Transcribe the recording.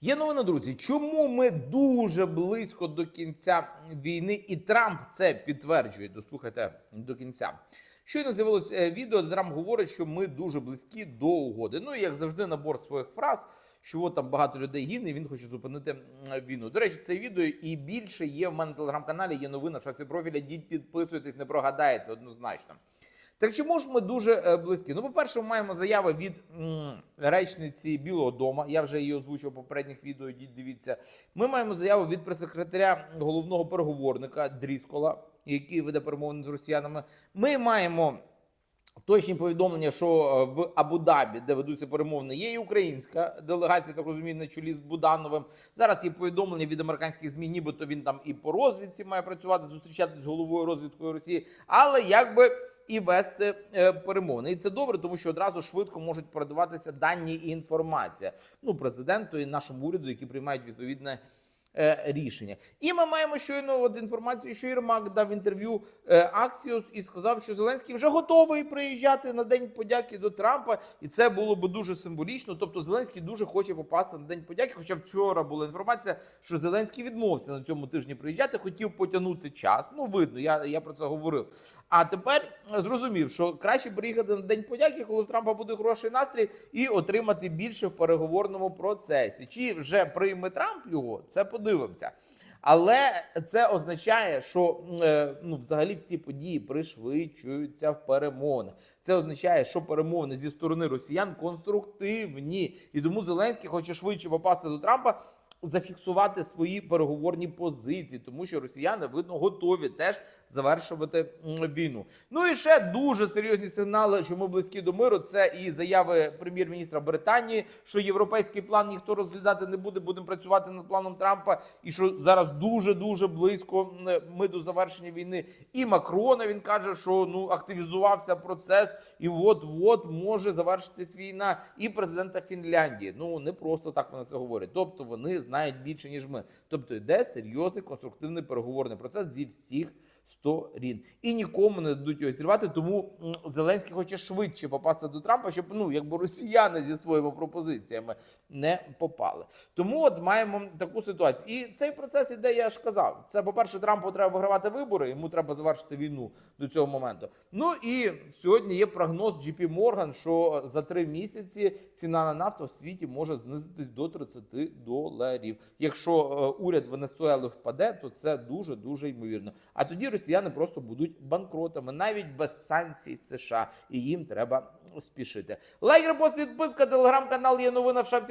Є новина, друзі. Чому ми дуже близько до кінця війни, і Трамп це підтверджує. Дослухайте до кінця. Щойно з'явилось е, відео, де Трамп говорить, що ми дуже близькі до угоди. Ну і як завжди, набор своїх фраз, що от там багато людей гине, він хоче зупинити війну. До речі, це відео і більше є в мене на телеграм-каналі. Є новина в шапці профіля. Йдіть, підписуйтесь, не прогадаєте однозначно. Так чому ж ми дуже е, близькі? Ну, по-перше, ми маємо заяви від речниці Білого Дому. Я вже її озвучив в попередніх відео. Йдіть, дивіться. Ми маємо заяву від прес-секретаря головного переговорника Дріскола, який веде перемовини з росіянами. Ми маємо. Точні повідомлення, що е, в Абу-Дабі, де ведуться перемовини, є і українська делегація, так розумію, на чолі з Будановим. Зараз є повідомлення від американських змі, нібито він там і по розвідці має працювати, зустрічатися з головою розвідкою Росії, але якби і вести е, перемовини. І це добре, тому що одразу швидко можуть передаватися дані і інформація. Ну, президенту і нашому уряду, які приймають відповідне. Е, Рішення, і ми маємо щойно от інформацію, що Єрмак дав інтерв'ю е, Аксіос і сказав, що Зеленський вже готовий приїжджати на день подяки до Трампа, і це було би дуже символічно. Тобто, Зеленський дуже хоче попасти на день подяки. Хоча вчора була інформація, що Зеленський відмовився на цьому тижні приїжджати, хотів потягнути час. Ну видно, я, я про це говорив. А тепер зрозумів, що краще приїхати на день подяки, коли в Трампа буде хороший настрій, і отримати більше в переговорному процесі. Чи вже прийме Трамп його? Це подивимося. Але це означає, що е, ну, взагалі всі події пришвидшуються в перемовинах. Це означає, що перемовини зі сторони росіян конструктивні, і тому Зеленський хоче швидше попасти до Трампа. Зафіксувати свої переговорні позиції, тому що росіяни видно готові теж завершувати війну. Ну і ще дуже серйозні сигнали, що ми близькі до миру. Це і заяви прем'єр-міністра Британії, що європейський план ніхто розглядати не буде. Будемо працювати над планом Трампа, і що зараз дуже дуже близько ми до завершення війни. І Макрона він каже, що ну активізувався процес, і от от може завершитись війна. І президента Фінляндії. Ну не просто так вони це говорять. Тобто вони знають більше ніж ми. Тобто йде серйозний конструктивний переговорний процес зі всіх сторін. І нікому не дадуть його зірвати. Тому Зеленський хоче швидше попасти до Трампа, щоб ну якби росіяни зі своїми пропозиціями не попали. Тому от маємо таку ситуацію. І цей процес іде, я ж казав. Це, по-перше, Трампу треба вигравати вибори, йому треба завершити війну до цього моменту. Ну і сьогодні є прогноз JP Morgan, що за три місяці ціна на нафту в світі може знизитись до 30 доларів. Якщо е, уряд Венесуели впаде, то це дуже дуже ймовірно. А тоді росіяни просто будуть банкротами, навіть без санкцій США, і їм треба спішити. Лайк, репост, підписка, телеграм-канал є новина в шапці.